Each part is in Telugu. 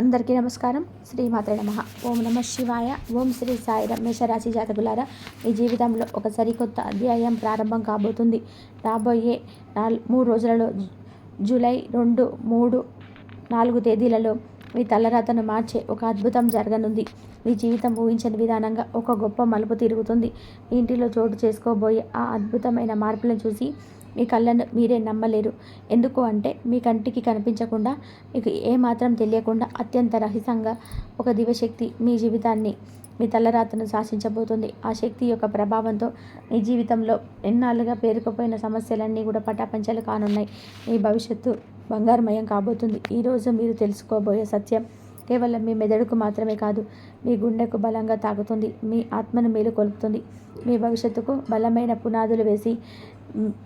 అందరికీ నమస్కారం. శ్రీమాత నమ. ఓం నమ శివాయ. ఓం శ్రీ సాయి మేషరాశి జాతకులారా మీ జీవితంలో ఒక సరికొత్త అధ్యాయం ప్రారంభం కాబోతుంది. రాబోయే నాలుగు మూడు రోజులలో జూలై రెండు మూడు నాలుగు తేదీలలో మీ తలరాతను మార్చే ఒక అద్భుతం జరగనుంది. మీ జీవితం ఊహించని విధానంగా ఒక గొప్ప మలుపు తిరుగుతుంది. మీ ఇంటిలో చోటు చేసుకోబోయే ఆ అద్భుతమైన మార్పులను చూసి మీ కళ్ళను మీరే నమ్మలేరు. ఎందుకు అంటే మీ కంటికి కనిపించకుండా మీకు ఏమాత్రం తెలియకుండా అత్యంత రహస్యంగా ఒక దివశక్తి మీ జీవితాన్ని మీ తలరాతను శాసించబోతుంది. ఆ శక్తి యొక్క ప్రభావంతో మీ జీవితంలో ఎన్నాళ్ళుగా పేరుకుపోయిన సమస్యలన్నీ కూడా పటాపంచలు కానున్నాయి. మీ భవిష్యత్తు బంగారుమయం కాబోతుంది. ఈరోజు మీరు తెలుసుకోబోయే సత్యం కేవలం మీ మెదడుకు మాత్రమే కాదు మీ గుండెకు బలంగా తాకుతుంది. మీ ఆత్మను మేలు కొలుపుతుంది. మీ భవిష్యత్తుకు బలమైన పునాదులు వేసి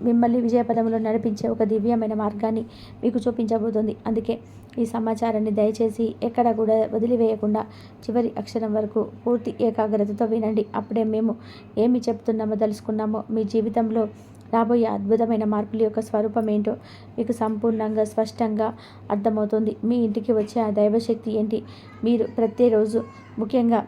మిమ్మల్ని విజయపదంలో నడిపించే ఒక దివ్యమైన మార్గాన్ని మీకు చూపించబోతుంది. అందుకే ఈ సమాచారాన్ని దయచేసి ఎక్కడ కూడా వదిలివేయకుండా చివరి అక్షరం వరకు పూర్తి ఏకాగ్రతతో వినండి. అప్పుడే మేము ఏమి చెప్తున్నామో తెలుసుకున్నామో. మీ జీవితంలో రాబోయే అద్భుతమైన మార్పుల యొక్క స్వరూపం ఏంటో మీకు సంపూర్ణంగా స్పష్టంగా అర్థమవుతుంది. మీ ఇంటికి వచ్చే ఆ దైవశక్తి ఏంటి? మీరు ప్రతిరోజు ముఖ్యంగా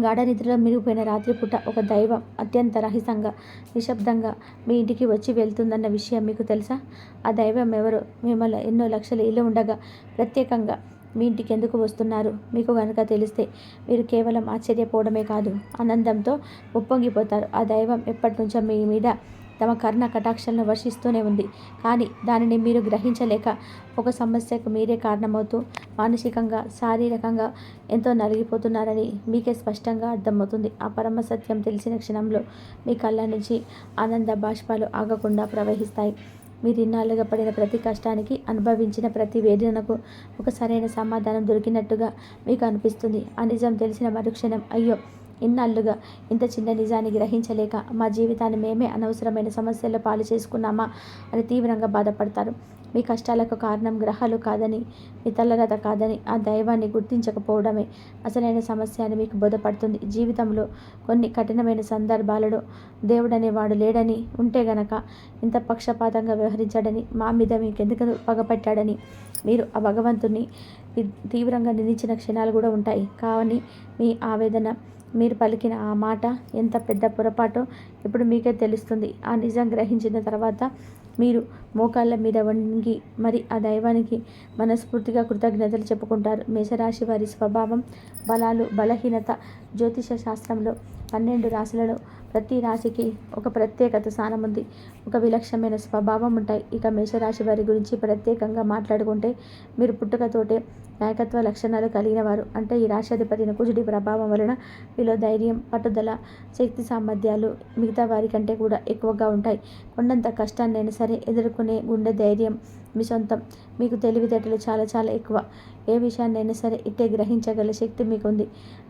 గాఢ నిద్రలో మిరిగిపోయిన రాత్రిపూట ఒక దైవం అత్యంత రహస్యంగా నిశ్శబ్దంగా మీ ఇంటికి వచ్చి వెళ్తుందన్న విషయం మీకు తెలుసా? ఆ దైవం ఎవరు? మిమ్మల్ని ఎన్నో లక్షల ఇల్లు ఉండగా ప్రత్యేకంగా మీ ఇంటికి ఎందుకు వస్తున్నారు? మీకు కనుక తెలిస్తే మీరు కేవలం ఆశ్చర్యపోవడమే కాదు ఆనందంతో ఉప్పొంగిపోతారు. ఆ దైవం ఎప్పటి నుంచో మీ మీద తమ కర్ణ కటాక్షలను వర్షిస్తూనే ఉంది. కానీ దానిని మీరు గ్రహించలేక ఒక సమస్యకు మీరే కారణమవుతూ మానసికంగా శారీరకంగా ఎంతో నలిగిపోతున్నారని మీకే స్పష్టంగా అర్థమవుతుంది. ఆ పరమ సత్యం తెలిసిన క్షణంలో మీ కళ్ళ నుంచి ఆనంద బాష్పాలు ఆగకుండా ప్రవహిస్తాయి. మీరు ఇన్నాళ్ళుగా పడిన ప్రతి కష్టానికి అనుభవించిన ప్రతి వేదనకు ఒక సరైన సమాధానం దొరికినట్టుగా మీకు అనిపిస్తుంది. ఆ నిజం తెలిసిన మరుక్షణం అయ్యో! ఇన్నాళ్ళుగా ఇంత చిన్న నిజాన్ని గ్రహించలేక మా జీవితాన్ని మేమే అనవసరమైన సమస్యల్లో పాలు చేసుకున్నామా అని తీవ్రంగా బాధపడతారు. మీ కష్టాలకు కారణం గ్రహాలు కాదని మీ తల్లరత కాదని ఆ దైవాన్ని గుర్తించకపోవడమే అసలైన సమస్య అని మీకు బోధపడుతుంది. జీవితంలో కొన్ని కఠినమైన సందర్భాలలో దేవుడనేవాడు లేడని ఉంటే గనక ఇంత పక్షపాతంగా వ్యవహరించాడని మా మీద మీకెందుకు పగపట్టాడని మీరు ఆ భగవంతుని తీవ్రంగా నిందించిన క్షణాలు కూడా ఉంటాయి. కానీ మీ ఆవేదన మీరు పలికిన ఆ మాట ఎంత పెద్ద పొరపాటో ఇప్పుడు మీకే తెలుస్తుంది. ఆ నిజం గ్రహించిన తర్వాత మీరు మోకాళ్ళ మీద వంగి మరి ఆ దైవానికి మనస్ఫూర్తిగా కృతజ్ఞతలు చెప్పుకుంటారు. మేషరాశి వారి స్వభావం బలాలు బలహీనత జ్యోతిష శాస్త్రంలో పన్నెండు రాశులలో ప్రతి రాశికి ఒక ప్రత్యేకత స్థానం ఉంది. ఒక విలక్షణమైన స్వభావం ఉంటాయి. ఇక మేషరాశి వారి గురించి ప్రత్యేకంగా మాట్లాడుకుంటే మీరు పుట్టుకతోటే నాయకత్వ లక్షణాలు కలిగిన వారు. అంటే ఈ రాష్ట్రాధిపతి కుజుడి ప్రభావం వలన వీలో ధైర్యం పట్టుదల శక్తి సామర్థ్యాలు మిగతా వారి కంటే కూడా ఎక్కువగా ఉంటాయి. కొండంత కష్టాన్నైనా సరే ఎదుర్కొనే గుండె ధైర్యం మీ సొంతం. మీకు తెలివితేటలు చాలా చాలా ఎక్కువ. ఏ విషయాన్నైనా సరే ఇట్టే గ్రహించగల శక్తి మీకు ఉంది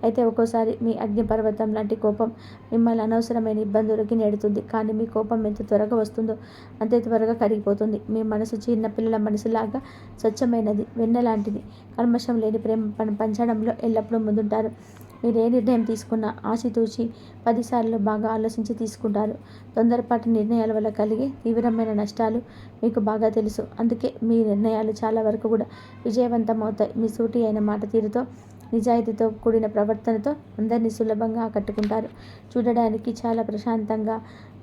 అయితే ఒక్కోసారి మీ అగ్నిపర్వతం లాంటి కోపం మిమ్మల్ని అనవసరమైన ఇబ్బందులకి నెడుతుంది. కానీ మీ కోపం ఎంత త్వరగా వస్తుందో అంతే త్వరగా కరిగిపోతుంది. మీ మనసు చిన్న పిల్లల మనసులాగా స్వచ్ఛమైనది వెన్న లాంటిది కల్మషం లేని ప్రేమ పంచడంలో ఎల్లప్పుడూ ముందుంటారు. మీరు ఏ నిర్ణయం తీసుకున్నా ఆచితూచి పదిసార్లు బాగా ఆలోచించి తీసుకుంటారు. తొందరపాటు నిర్ణయాల వల్ల కలిగే తీవ్రమైన నష్టాలు మీకు బాగా తెలుసు. అందుకే మీ నిర్ణయాలు చాలా వరకు కూడా విజయవంతం అవుతాయి మీ సూటి అయిన మాట తీరుతో నిజాయితీతో కూడిన ప్రవర్తనతో అందరినీ సులభంగా ఆకట్టుకుంటారు. చూడడానికి చాలా ప్రశాంతంగా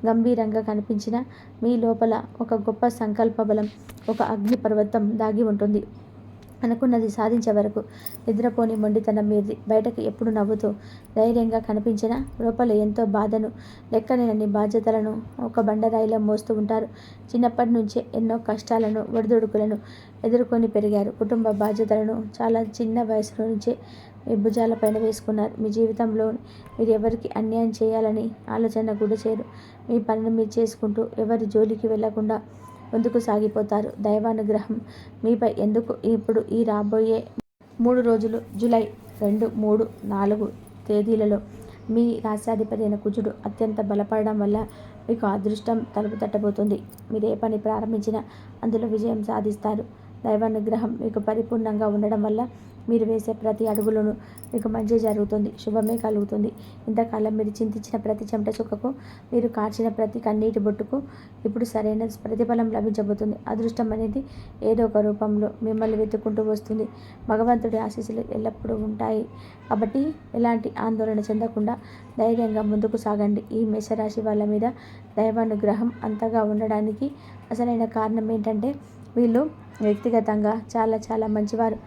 గంభీరంగా కనిపించిన మీ లోపల ఒక గొప్ప సంకల్ప బలం ఒక అగ్ని పర్వతం దాగి ఉంటుంది. అనుకున్నది సాధించే వరకు నిద్రపోని మొండితనం మీది. బయటకు ఎప్పుడు నవ్వుతూ ధైర్యంగా కనిపించిన లోపల ఎంతో బాధను లెక్కలేనన్ని బాధ్యతలను ఒక బండరాయిలో మోస్తూ ఉంటారు. చిన్నప్పటి నుంచే ఎన్నో కష్టాలను ఒడిదుడుకులను ఎదుర్కొని పెరిగారు. కుటుంబ బాధ్యతలను చాలా చిన్న వయసులో నుంచే మీ భుజాల పైన వేసుకున్నారు. మీ జీవితంలో మీరు ఎవరికి అన్యాయం చేయాలని ఆలోచన కూడా చేయరు మీ పనిని మీరు చేసుకుంటూ ఎవరి జోలికి వెళ్ళకుండా ముందుకు సాగిపోతారు. దైవానుగ్రహం మీపై ఎందుకు? ఇప్పుడు ఈ రాబోయే మూడు రోజులు జూలై రెండు మూడు నాలుగు తేదీలలో మీ రాష్ట్రాధిపతి అయిన కుజుడు అత్యంత బలపడడం వల్ల మీకు అదృష్టం తలుపు తట్టబోతుంది మీరు ఏ పని ప్రారంభించినా అందులో విజయం సాధిస్తారు. దైవానుగ్రహం మీకు పరిపూర్ణంగా ఉండడం వల్ల మీరు వేసే ప్రతి అడుగులోనూ మీకు మంచి జరుగుతుంది శుభమే కలుగుతుంది. ఇంతకాలం మీరు చింతించిన ప్రతి చెమట చుక్కకు మీరు కార్చిన ప్రతి కన్నీటి బొట్టుకు ఇప్పుడు సరైన ప్రతిఫలం లభించబోతుంది. అదృష్టం అనేది ఏదో ఒక రూపంలో మిమ్మల్ని వెతుక్కుంటూ వస్తుంది. భగవంతుడి ఆశీస్సులు ఎల్లప్పుడూ ఉంటాయి. కాబట్టి ఎలాంటి ఆందోళన చెందకుండా ధైర్యంగా ముందుకు సాగండి. ఈ మేషరాశి వాళ్ళ మీద దైవానుగ్రహం అంతగా ఉండడానికి అసలైన కారణం ఏంటంటే వీళ్ళు వ్యక్తిగతంగా చాలా చాలా మంచివారు.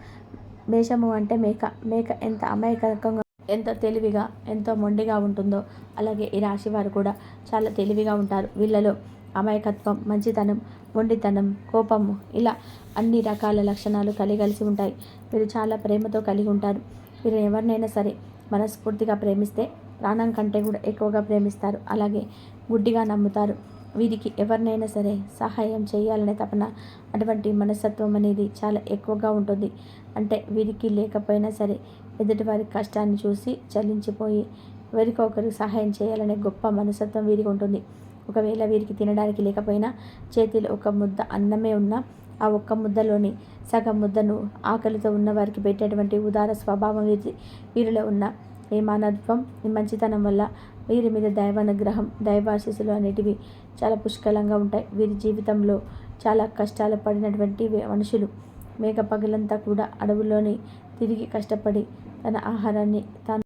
మేషము అంటే మేక. మేక ఎంత అమాయకంగా ఎంత తెలివిగా ఎంతో మొండిగా ఉంటుందో అలాగే ఈ రాశి వారు కూడా చాలా తెలివిగా ఉంటారు. వీళ్ళలో అమాయకత్వం మంచితనం మొండితనం కోపము ఇలా అన్ని రకాల లక్షణాలు కలిగలిసి ఉంటాయి. వీరు చాలా ప్రేమతో కలిగి ఉంటారు. వీరు ఎవరినైనా సరే మనస్ఫూర్తిగా ప్రేమిస్తే ప్రాణం కంటే కూడా ఎక్కువగా ప్రేమిస్తారు. అలాగే గుడ్డిగా నమ్ముతారు. వీరికి ఎవరినైనా సరే సహాయం చేయాలనే తపన అటువంటి మనస్తత్వం అనేది చాలా ఎక్కువగా ఉంటుంది. అంటే వీరికి లేకపోయినా సరే ఎదుటివారి కష్టాన్ని చూసి చలించిపోయి ఒకరికి సహాయం చేయాలనే గొప్ప మనస్తత్వం వీరికి ఉంటుంది. ఒకవేళ వీరికి తినడానికి లేకపోయినా చేతిలో ఒక ముద్ద అన్నమే ఉన్నా ఆ ఒక్క ముద్దలోని సగం ముద్దను ఆకలితో ఉన్న వారికి పెట్టేటువంటి ఉదార స్వభావం వీరి వీరిలో ఉన్న ఈ మానవత్వం ఈ మంచితనం వల్ల వీరి మీద దైవానుగ్రహం దైవాశీస్సులు అనేటివి చాలా పుష్కలంగా ఉంటాయి. వీరి జీవితంలో చాలా కష్టాలు పడినటువంటి మనుషులు మేక పగలంతా కూడా అడవుల్లోని తిరిగి కష్టపడి తన ఆహారాన్ని తాను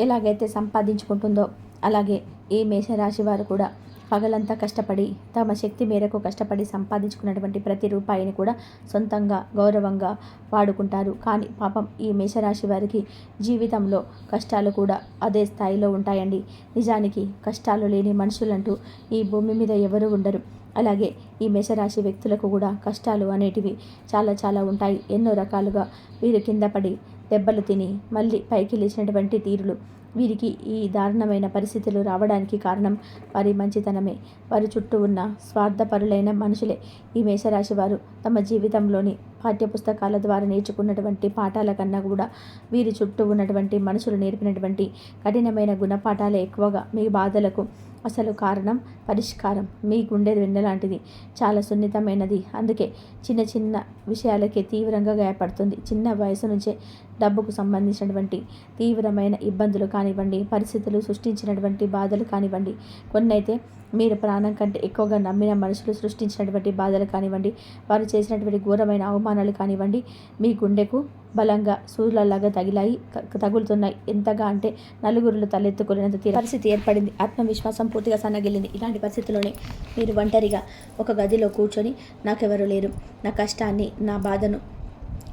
ఎలాగైతే సంపాదించుకుంటుందో అలాగే ఈ మేషరాశి వారు కూడా పగలంతా కష్టపడి తమ శక్తి మేరకు కష్టపడి సంపాదించుకున్నటువంటి ప్రతి రూపాయిని కూడా సొంతంగా గౌరవంగా వాడుకుంటారు. కానీ పాపం ఈ మేషరాశి వారికి జీవితంలో కష్టాలు కూడా అదే స్థాయిలో ఉంటాయండి. నిజానికి కష్టాలు లేని మనుషులంటూ ఈ భూమి మీద ఎవరు ఉండరు. అలాగే ఈ మేషరాశి వ్యక్తులకు కూడా కష్టాలు అనేటివి చాలా చాలా ఉంటాయి. ఎన్నో రకాలుగా వీరు కింద పడి దెబ్బలు తిని మళ్ళీ పైకి లేచినటువంటి తీరులు వీరికి ఈ దారుణమైన పరిస్థితులు రావడానికి కారణం వారి మంచితనమే. వారి చుట్టూ ఉన్న స్వార్థపరులైన మనుషులే ఈ మేషరాశి వారు తమ జీవితంలోని పాఠ్యపుస్తకాల ద్వారా నేర్చుకున్నటువంటి పాఠాల కన్నా కూడా వీరి చుట్టూ ఉన్నటువంటి మనుషులు నేర్పినటువంటి కఠినమైన గుణపాఠాలే ఎక్కువగా మీ బాధలకు అసలు కారణం పరిష్కారం మీ గుండె వెన్నలాంటిది చాలా సున్నితమైనది. అందుకే చిన్న చిన్న విషయాలకే తీవ్రంగా గాయపడుతుంది. చిన్న వయసు నుంచే డబ్బుకు సంబంధించినటువంటి తీవ్రమైన ఇబ్బందులు కానివ్వండి పరిస్థితులు సృష్టించినటువంటి బాధలు కానివ్వండి కొన్నైతే మీరు ప్రాణం కంటే ఎక్కువగా నమ్మిన మనుషులు సృష్టించినటువంటి బాధలు కానివ్వండి వారు చేసినటువంటి ఘోరమైన అవమానాలు కానివ్వండి మీ గుండెకు బలంగా సూర్యులలాగా తగిలాయి తగులుతున్నాయి. ఎంతగా అంటే నలుగురులు తలెత్తుకునేంత పరిస్థితి ఏర్పడింది. ఆత్మవిశ్వాసం పూర్తిగా సన్నగిల్లింది. ఇలాంటి పరిస్థితుల్లోనే మీరు ఒంటరిగా ఒక గదిలో కూర్చొని నాకెవరు లేరు. నా కష్టాన్ని నా బాధను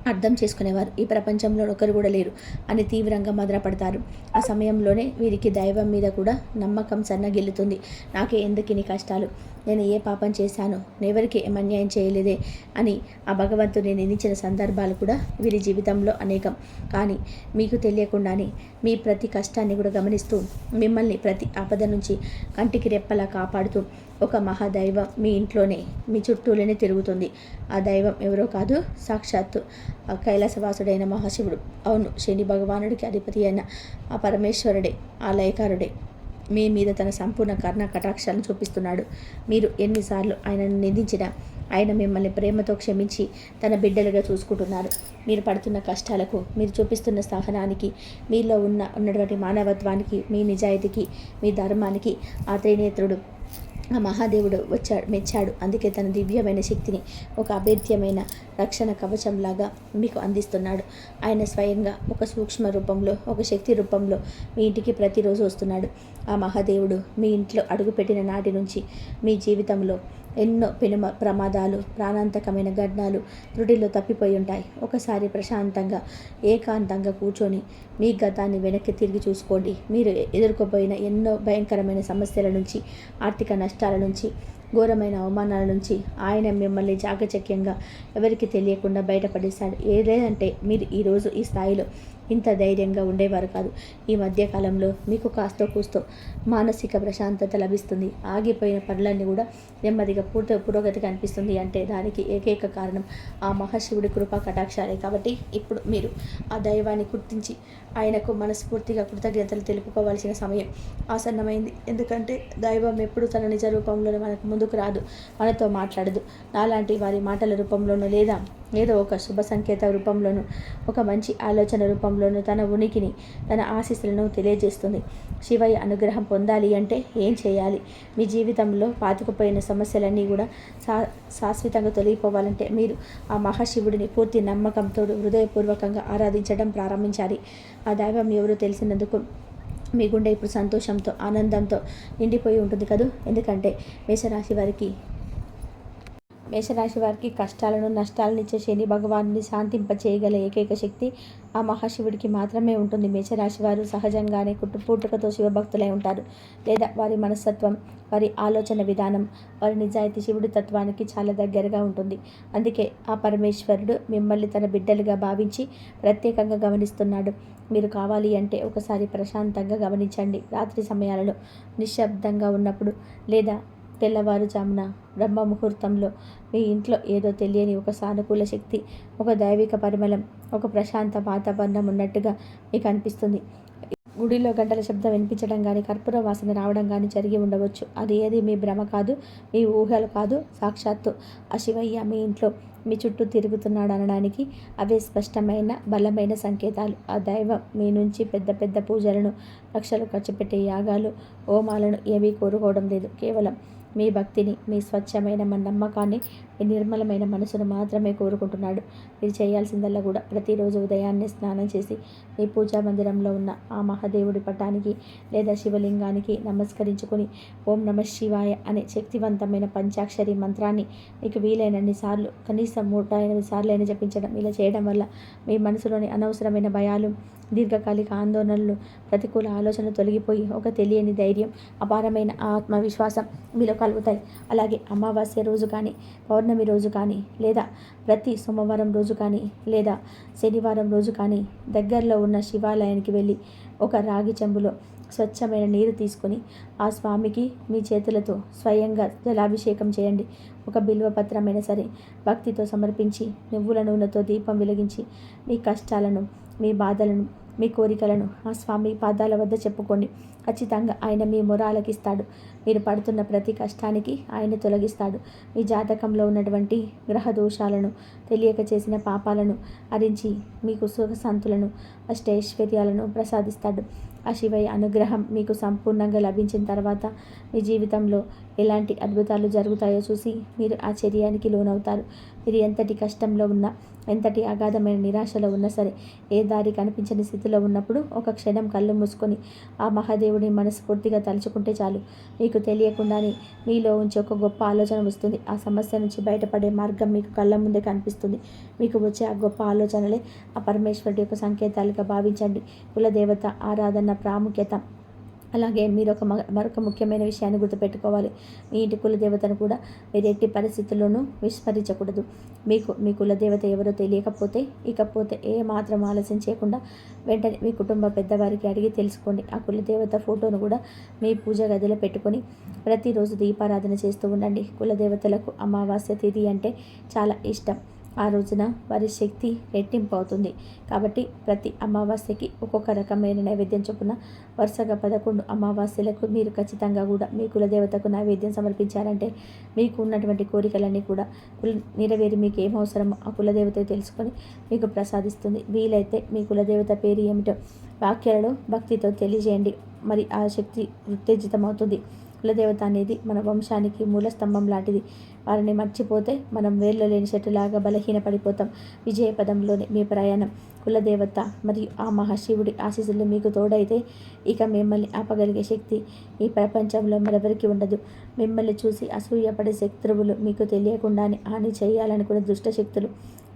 అర్థం చేసుకునేవారు. ఈ ప్రపంచంలో ఒకరు కూడా లేరు అని తీవ్రంగా మదనపడతారు. ఆ సమయంలోనే వీరికి దైవం మీద కూడా నమ్మకం సన్నగిల్లుతుంది. నాకే ఎందుకు కష్టాలు? నేను ఏ పాపం చేశాను? ఎవరికి ఏమన్యాయం చేయలేదే? అని ఆ భగవంతుని నిందించిన సందర్భాలు కూడా వీరి జీవితంలో అనేకం. కానీ మీకు తెలియకుండానే మీ ప్రతి కష్టాన్ని కూడా గమనిస్తూ మిమ్మల్ని ప్రతి ఆపద నుంచి కంటికి రెప్పలా కాపాడుతూ ఒక మహాదైవం మీ ఇంట్లోనే మీ చుట్టూలోనే తిరుగుతుంది. ఆ దైవం ఎవరో కాదు సాక్షాత్తు కైలాసవాసుడైన మహాశివుడు. అవును శని భగవానుడికి అధిపతి అయిన ఆ పరమేశ్వరుడే ఆ లయకారుడే. మీ మీద తన సంపూర్ణ కర్ణ కటాక్షాలను చూపిస్తున్నాడు. మీరు ఎన్నిసార్లు ఆయనను నిందించినా ఆయన మిమ్మల్ని ప్రేమతో క్షమించి తన బిడ్డలుగా చూసుకుంటున్నారు. మీరు పడుతున్న కష్టాలకు మీరు చూపిస్తున్న సహనానికి మీలో ఉన్న ఉన్నటువంటి మానవత్వానికి మీ నిజాయితీకి మీ ధర్మానికి ఆ త్రినేత్రుడు ఆ మహాదేవుడు వచ్చాడు మెచ్చాడు. అందుకే తన దివ్యమైన శక్తిని ఒక అభేద్యమైన రక్షణ కవచంలాగా మీకు అందిస్తున్నాడు. ఆయన స్వయంగా ఒక సూక్ష్మ రూపంలో ఒక శక్తి రూపంలో మీ ఇంటికి ప్రతిరోజు వస్తున్నాడు. ఆ మహాదేవుడు మీ ఇంట్లో అడుగుపెట్టిన నాటి నుంచి మీ జీవితంలో ఎన్నో పెనుమ ప్రమాదాలు ప్రాణాంతకమైన ఘటనలు త్రుటిలో తప్పిపోయి ఉంటాయి. ఒకసారి ప్రశాంతంగా ఏకాంతంగా కూర్చొని మీ గతాన్ని వెనక్కి తిరిగి చూసుకోండి. మీరు ఎదుర్కోపోయిన ఎన్నో భయంకరమైన సమస్యల నుంచి ఆర్థిక నష్టాల నుంచి ఘోరమైన అవమానాల నుంచి ఆయన మిమ్మల్ని జాగచక్యంగా ఎవరికి తెలియకుండా బయటపడేశాడు. ఏదేదంటే మీరు ఈరోజు ఈ స్థాయిలో ఇంత ధైర్యంగా ఉండేవారు కాదు. ఈ మధ్యకాలంలో మీకు కాస్తో కూస్తో మానసిక ప్రశాంతత లభిస్తుంది. ఆగిపోయిన పనులన్నీ కూడా నెమ్మదిగా పూర్తి పురోగతిగా అనిపిస్తుంది అంటే దానికి ఏకైక కారణం ఆ మహాశివుడి కృపా కటాక్షాలే. కాబట్టి ఇప్పుడు మీరు ఆ దైవాన్ని గుర్తించి ఆయనకు మనస్ఫూర్తిగా కృతజ్ఞతలు తెలుపుకోవాల్సిన సమయం ఆసన్నమైంది. ఎందుకంటే దైవం ఎప్పుడు తన నిజ రూపంలోనే మనకు ముందుకు రాదు. మనతో మాట్లాడదు. నాలాంటి వారి మాటల రూపంలోనూ లేదా ఏదో ఒక శుభ సంకేత రూపంలోనూ ఒక మంచి ఆలోచన రూపంలోనూ తన ఉనికిని తన ఆశీస్సులను తెలియజేస్తుంది. శివయ్య అనుగ్రహం పొందాలి అంటే ఏం చేయాలి? మీ జీవితంలో పాతుకుపోయిన సమస్యలన్నీ కూడా శా శాశ్వతంగా తొలగిపోవాలంటే మీరు ఆ మహాశివుడిని పూర్తి నమ్మకంతో హృదయపూర్వకంగా ఆరాధించడం ప్రారంభించాలి. ఆ దైవం ఎవరో తెలిసినందుకు మీ గుండె ఇప్పుడు సంతోషంతో ఆనందంతో నిండిపోయి ఉంటుంది కదూ? ఎందుకంటే మేషరాశి వారికి మేషరాశి వారికి కష్టాలను నష్టాలను ఇచ్చే శని భగవాన్ని శాంతింపచేయగల ఏకైక శక్తి ఆ మహాశివుడికి మాత్రమే ఉంటుంది. మేషరాశి వారు సహజంగానే కుట్టు పుట్టుకతో శివభక్తులై ఉంటారు. లేదా వారి మనస్తత్వం వారి ఆలోచన విధానం వారి నిజాయితీ శివుడి తత్వానికి చాలా దగ్గరగా ఉంటుంది. అందుకే ఆ పరమేశ్వరుడు మిమ్మల్ని తన బిడ్డలుగా భావించి ప్రత్యేకంగా గమనిస్తున్నాడు. మీరు కావాలి అంటే ఒకసారి ప్రశాంతంగా గమనించండి. రాత్రి సమయాలలో నిశ్శబ్దంగా ఉన్నప్పుడు లేదా తెల్లవారుజామున బ్రహ్మ ముహూర్తంలో మీ ఇంట్లో ఏదో తెలియని ఒక సానుకూల శక్తి ఒక దైవిక పరిమళం ఒక ప్రశాంత వాతావరణం ఉన్నట్టుగా మీకు అనిపిస్తుంది గుడిలో గంటల శబ్దం వినిపించడం కానీ కర్పూర వాసన రావడం కానీ జరిగి ఉండవచ్చు. అది ఏది? మీ భ్రమ కాదు మీ ఊహలు కాదు సాక్షాత్తు ఆ శివయ్య మీ ఇంట్లో మీ చుట్టూ తిరుగుతున్నాడు అనడానికి అవే స్పష్టమైన బలమైన సంకేతాలు. ఆ దైవం మీ నుంచి పెద్ద పెద్ద పూజలను లక్షలు ఖర్చు పెట్టే యాగాలు హోమాలను ఏమీ కోరుకోవడం లేదు. కేవలం మీ భక్తిని మీ స్వచ్ఛమైన మన నమ్మకాన్ని నిర్మలమైన మనసును మాత్రమే కోరుకుంటున్నాడు. మీరు చేయాల్సిందల్లా కూడా. ప్రతిరోజు ఉదయాన్నే స్నానం చేసి మీ పూజా మందిరంలో ఉన్న ఆ మహాదేవుడి పటానికి లేదా శివలింగానికి నమస్కరించుకొని ఓం నమ శివాయ అనే శక్తివంతమైన పంచాక్షరి మంత్రాన్ని మీకు వీలైనన్ని సార్లు కనీసం నూట ఎనిమిది సార్లు అయినా జపించడం ఇలా చేయడం వల్ల మీ మనసులోని అనవసరమైన భయాలు దీర్ఘకాలిక ఆందోళనలు ప్రతికూల ఆలోచనలు తొలగిపోయి ఒక తెలియని ధైర్యం అపారమైన ఆత్మవిశ్వాసం మీలో కలుగుతాయి. అలాగే అమావాస్య రోజు కానీ పౌర్ణమి రోజు కానీ లేదా ప్రతి సోమవారం రోజు కానీ లేదా శనివారం రోజు కానీ దగ్గరలో ఉన్న శివాలయానికి వెళ్ళి ఒక రాగి చెంబులో స్వచ్ఛమైన నీరు తీసుకొని ఆ స్వామికి మీ చేతులతో స్వయంగా జలాభిషేకం చేయండి. ఒక బిల్వపత్రమైన సరే భక్తితో సమర్పించి నువ్వుల నూనెతో దీపం వెలిగించి మీ కష్టాలను మీ బాధలను మీ కోరికలను ఆ స్వామి పాదాల వద్ద చెప్పుకోండి. ఖచ్చితంగా ఆయన మీ మొరాలకిస్తాడు. మీరు పడుతున్న ప్రతి కష్టానికి ఆయన తొలగిస్తాడు. మీ జాతకంలో ఉన్నటువంటి గ్రహ దోషాలను తెలియక చేసిన పాపాలను అరించి మీకు సుఖశాంతులను అష్టైశ్వర్యాలను ప్రసాదిస్తాడు. ఆ శివయ్య అనుగ్రహం మీకు సంపూర్ణంగా లభించిన తర్వాత మీ జీవితంలో ఎలాంటి అద్భుతాలు జరుగుతాయో చూసి మీరు ఆశ్చర్యానికి లోనవుతారు. మీరు ఎంతటి కష్టంలో ఉన్నా ఎంతటి అగాధమైన నిరాశలో ఉన్నా సరే ఏ దారి కనిపించని స్థితిలో ఉన్నప్పుడు ఒక క్షణం కళ్ళు మూసుకొని ఆ మహాదేవుడిని మనస్ఫూర్తిగా తలుచుకుంటే చాలు. మీకు తెలియకుండానే మీలో ఉంచి ఒక గొప్ప ఆలోచన వస్తుంది. ఆ సమస్య నుంచి బయటపడే మార్గం మీకు కళ్ళ ముందే కనిపిస్తుంది. మీకు వచ్చే ఆ గొప్ప ఆలోచనలే ఆ పరమేశ్వరుడి యొక్క సంకేతాలుగా భావించండి. కులదేవత ఆరాధన ప్రాముఖ్యత. అలాగే మీరు ఒక మరొక ముఖ్యమైన విషయాన్ని గుర్తుపెట్టుకోవాలి. మీ ఇంటి కులదేవతను కూడా మీరు ఎట్టి పరిస్థితుల్లోనూ విస్మరించకూడదు. మీకు మీ కులదేవత ఎవరో తెలియకపోతే ఇకపోతే ఏ మాత్రం ఆలస్యం చేయకుండా వెంటనే మీ కుటుంబ పెద్దవారికి అడిగి తెలుసుకోండి. ఆ కులదేవత ఫోటోను కూడా మీ పూజ గదిలో పెట్టుకొని ప్రతిరోజు దీపారాధన చేస్తూ ఉండండి. కులదేవతలకు అమావాస్య తిథి అంటే చాలా ఇష్టం. ఆ రోజున వారి శక్తి రెట్టింపు అవుతుంది కాబట్టి ప్రతి అమావాస్యకి ఒక్కొక్క రకమైన నైవేద్యం చొప్పున వరుసగా పదకొండు అమావాస్యలకు మీరు ఖచ్చితంగా కూడా మీ కులదేవతకు నైవేద్యం సమర్పించారంటే మీకు ఉన్నటువంటి కోరికలన్నీ కూడా నెరవేరి మీకు ఏం అవసరమో ఆ కులదేవత తెలుసుకొని మీకు ప్రసాదిస్తుంది. వీలైతే మీ కులదేవత పేరు ఏమిటో వాక్యాలలో భక్తితో తెలియజేయండి. మరి ఆ శక్తి ఉత్తేజితమవుతుంది. కులదేవత అనేది మన వంశానికి మూల స్తంభం లాంటిది. వారిని మర్చిపోతే మనం వేర్లో లేని చెట్టులాగా బలహీన పడిపోతాం విజయపదంలోని మీ ప్రయాణం కులదేవత మరియు ఆ మహాశివుడి ఆశీస్సులు మీకు తోడైతే ఇక మిమ్మల్ని ఆపగలిగే శక్తి ఈ ప్రపంచంలో మరెవరికి ఉండదు. మిమ్మల్ని చూసి అసూయపడే శత్రువులు మీకు తెలియకుండానే హాని చేయాలనుకునే దుష్టశక్తులు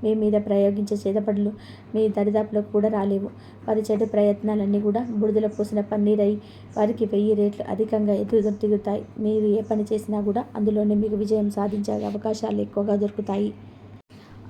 మీ మీద ప్రయోగించే చేతపడులు మీ దరిదాపులకు కూడా రాలేవు. వారి చెడు ప్రయత్నాలన్నీ కూడా బుడిదల పోసిన పన్నీరై వారికి వెయ్యి రేట్లు అధికంగా ఎదురు తిరుగుతాయి. మీరు ఏ పని చేసినా కూడా అందులోనే మీకు విజయం సాధించే అవకాశాలు ఎక్కువగా దొరుకుతాయి.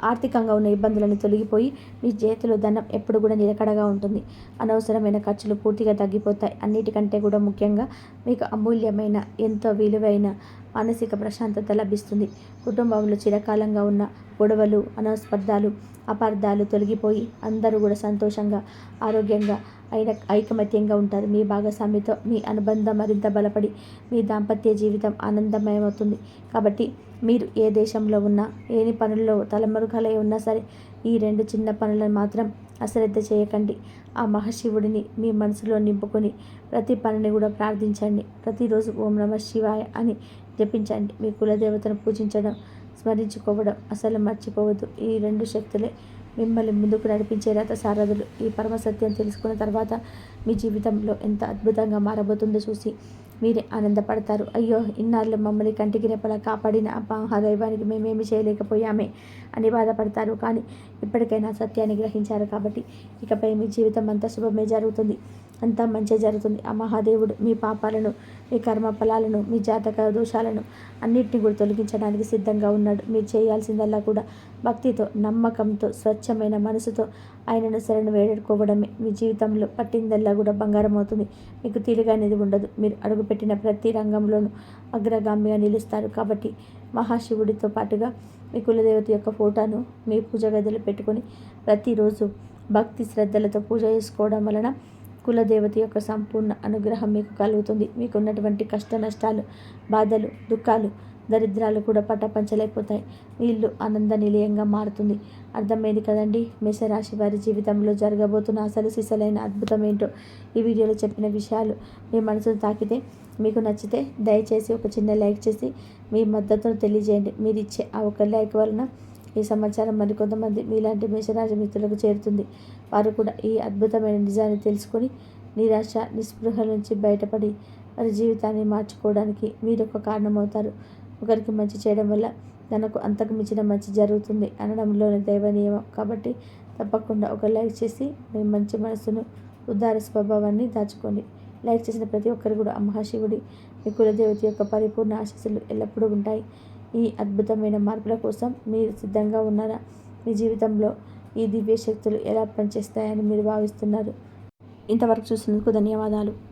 ఆర్థికంగా ఉన్న ఇబ్బందులను తొలగిపోయి మీ చేతిలో ధనం ఎప్పుడు కూడా నిలకడగా ఉంటుంది. అనవసరమైన ఖర్చులు పూర్తిగా తగ్గిపోతాయి. అన్నిటికంటే కూడా ముఖ్యంగా మీకు అమూల్యమైన ఎంతో విలువైన మానసిక ప్రశాంతత లభిస్తుంది. కుటుంబంలో చిరకాలంగా ఉన్న గొడవలు అనస్పర్ధాలు అపార్థాలు తొలగిపోయి అందరూ కూడా సంతోషంగా ఆరోగ్యంగా అయిన ఐకమత్యంగా ఉంటారు. మీ భాగస్వామితో మీ అనుబంధం మరింత బలపడి మీ దాంపత్య జీవితం ఆనందమయమవుతుంది. కాబట్టి మీరు ఏ దేశంలో ఉన్నా ఏని పనుల్లో తలమరుగలై ఉన్నా సరే ఈ రెండు చిన్న పనులను మాత్రం అశ్రద్ధ చేయకండి. ఆ మహాశివుడిని మీ మనసులో నింపుకొని ప్రతి పనిని కూడా ప్రార్థించండి. ప్రతిరోజు ఓం నమ శివాయ అని జపించండి. మీ కులదేవతను పూజించడం స్మరించుకోవడం అసలు మర్చిపోవద్దు. ఈ రెండు శక్తులే మిమ్మల్ని ముందుకు నడిపించే రథ సారథులు. ఈ పరమసత్యం తెలుసుకున్న తర్వాత మీ జీవితంలో ఎంత అద్భుతంగా మారబోతుందో చూసి మీరే ఆనందపడతారు. అయ్యో ఇన్నాళ్ళు మమ్మల్ని కంటికి రెప్పలా కాపాడిన ఆ మేమేమి చేయలేకపోయామే అని బాధపడతారు. కానీ ఇప్పటికైనా సత్యాన్ని గ్రహించారు కాబట్టి ఇకపై మీ జీవితం అంతా శుభమే జరుగుతుంది. అంతా మంచి జరుగుతుంది. ఆ మహాదేవుడు మీ పాపాలను మీ కర్మ ఫలాలను మీ జాతక దోషాలను అన్నింటినీ కూడా తొలగించడానికి సిద్ధంగా ఉన్నాడు. మీరు చేయాల్సిందల్లా కూడా భక్తితో నమ్మకంతో స్వచ్ఛమైన మనసుతో ఆయనను శరణు వేడుకోవడమే. మీ జీవితంలో పట్టిందల్లా కూడా బంగారం అవుతుంది. మీకు తీరుగా అనేది ఉండదు. మీరు అడుగుపెట్టిన ప్రతి రంగంలోనూ అగ్రగామిగా నిలుస్తారు. కాబట్టి మహాశివుడితో పాటుగా మీ కులదేవత యొక్క ఫోటోను మీ పూజ గదిలో పెట్టుకొని ప్రతిరోజు భక్తి శ్రద్ధలతో పూజ చేసుకోవడం వలన కులదేవత యొక్క సంపూర్ణ అనుగ్రహం మీకు కలుగుతుంది. మీకున్నటువంటి కష్ట నష్టాలు బాధలు దుఃఖాలు దరిద్రాలు కూడా పట్టపంచలైపోతాయి వీళ్ళు ఆనంద నిలయంగా మారుతుంది. అర్థమైంది కదండి? మేషరాశి వారి జీవితంలో జరగబోతున్న అసలు సిసలైన అద్భుతం ఏంటో? ఈ వీడియోలో చెప్పిన విషయాలు మీ మనసును తాకితే మీకు నచ్చితే దయచేసి ఒక చిన్న లైక్ చేసి మీ మద్దతును తెలియజేయండి. మీరు ఇచ్చే ఆ ఒక లైక్ వలన ఈ సమాచారం మరికొంతమంది మీలాంటి మేషరాశి మిత్రులకు చేరుతుంది. వారు కూడా ఈ అద్భుతమైన నిజాన్ని తెలుసుకొని నిరాశ నిస్పృహ నుంచి బయటపడి వారి జీవితాన్ని మార్చుకోవడానికి మీరు ఒక కారణమవుతారు. ఒకరికి మంచి చేయడం వల్ల తనకు అంతకు మించిన మంచి జరుగుతుంది అనడంలోని దైవ నియమం కాబట్టి తప్పకుండా ఒక లైక్ చేసి మీ మంచి మనసును ఉద్దార స్వభావాన్ని దాచుకోండి. లైక్ చేసిన ప్రతి ఒక్కరు కూడా మహాశివుడి మీ కులదేవత యొక్క పరిపూర్ణ ఆశస్సులు ఎల్లప్పుడూ ఉంటాయి. ఈ అద్భుతమైన మార్పుల కోసం మీరు సిద్ధంగా ఉన్నారా? మీ జీవితంలో ఈ దివ్య శక్తులు ఎలా పనిచేస్తాయని మీరు భావిస్తున్నారు? ఇంతవరకు చూసినందుకు ధన్యవాదాలు.